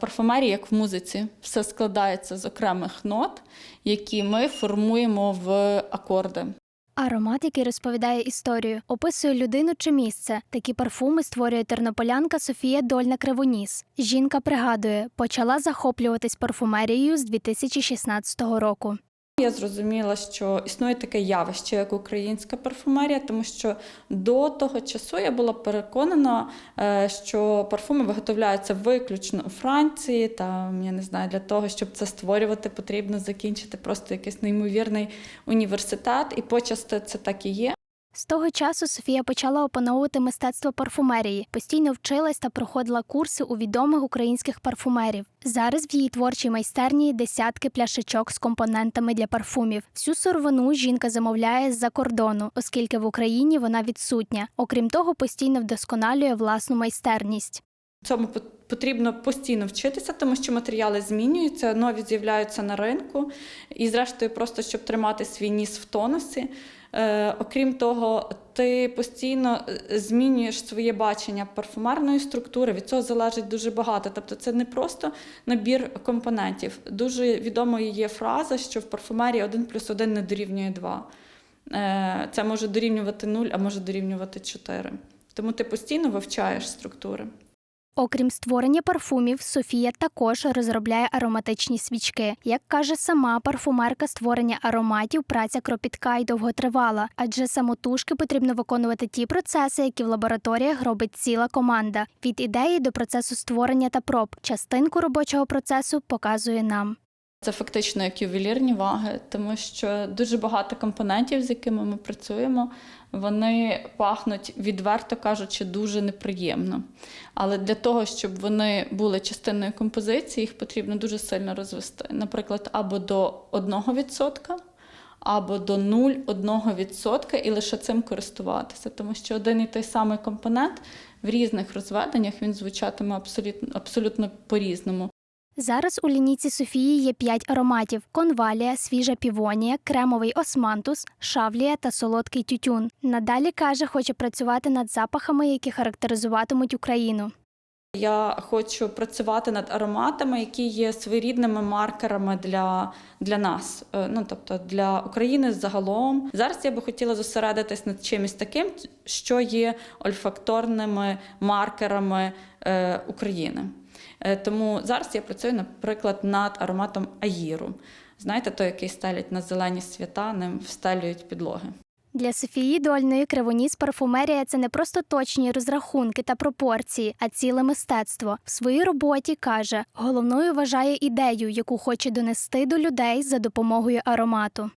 парфумерії, як в музиці, все складається з окремих нот, які ми формуємо в акорди. Аромат, який розповідає історію, описує людину чи місце. Такі парфуми створює тернополянка Софія Дольна Кривоніс. Жінка пригадує, почала захоплюватись парфумерією з 2016 року. Я зрозуміла, що існує таке явище, як українська парфумерія, тому що до того часу я була переконана, е, що парфуми виготовляються виключно у Франції. Там я не знаю, для того, щоб це створювати, потрібно закінчити просто якийсь неймовірний університет, і почасти це так і є. З того часу Софія почала опановувати мистецтво парфумерії, постійно вчилась та проходила курси у відомих українських парфумерів. Зараз в її творчій майстерні десятки пляшечок з компонентами для парфумів. Всю сировину жінка замовляє з-за кордону, оскільки в Україні вона відсутня. Окрім того, постійно вдосконалює власну майстерність. Цьому потрібно постійно вчитися, тому що матеріали змінюються, нові з'являються на ринку. І, зрештою, просто щоб тримати свій ніс в тонусі. Е, окрім того, ти постійно е, змінюєш своє бачення парфумерної структури. Від цього залежить дуже багато. Тобто, це не просто набір компонентів. Дуже відомою є фраза, що в парфумерії 1 плюс 1 не дорівнює 2. Е, Це може дорівнювати 0, а може дорівнювати 4. Тому ти постійно вивчаєш структури. Окрім створення парфумів, Софія також розробляє ароматичні свічки. Як каже сама парфумерка, створення ароматів праця кропітка і довготривала, адже самотужки потрібно виконувати ті процеси, які в лабораторіях робить ціла команда. Від ідеї до процесу створення та проб. Частинку робочого процесу показує нам. Це фактично як ювелірні ваги, тому що дуже багато компонентів, з якими ми працюємо, вони пахнуть, відверто кажучи, дуже неприємно. Але для того, щоб вони були частиною композиції, їх потрібно дуже сильно розвести. Наприклад, або до 1%, або до 0,1% і лише цим користуватися. Тому що один і той самий компонент в різних розведеннях він звучатиме абсолютно, абсолютно по-різному. Зараз у лінійці Софії є п'ять ароматів: конвалія, свіжа півонія, кремовий османтус, шавлія та солодкий тютюн. Надалі каже, хоче працювати над запахами, які характеризуватимуть Україну. Я хочу працювати над ароматами, які є своєрідними маркерами для, для нас, е, ну тобто для України загалом. Зараз я би хотіла зосередитись над чимось таким, що є ольфакторними маркерами е, України. Е, тому зараз я працюю, наприклад, над ароматом аїру. Знаєте, той, який стелять на зелені свята, ним встелюють підлоги. Для Софії Дольної кривоніс парфумерія це не просто точні розрахунки та пропорції, а ціле мистецтво. В своїй роботі каже, головною вважає ідею, яку хоче донести до людей за допомогою аромату.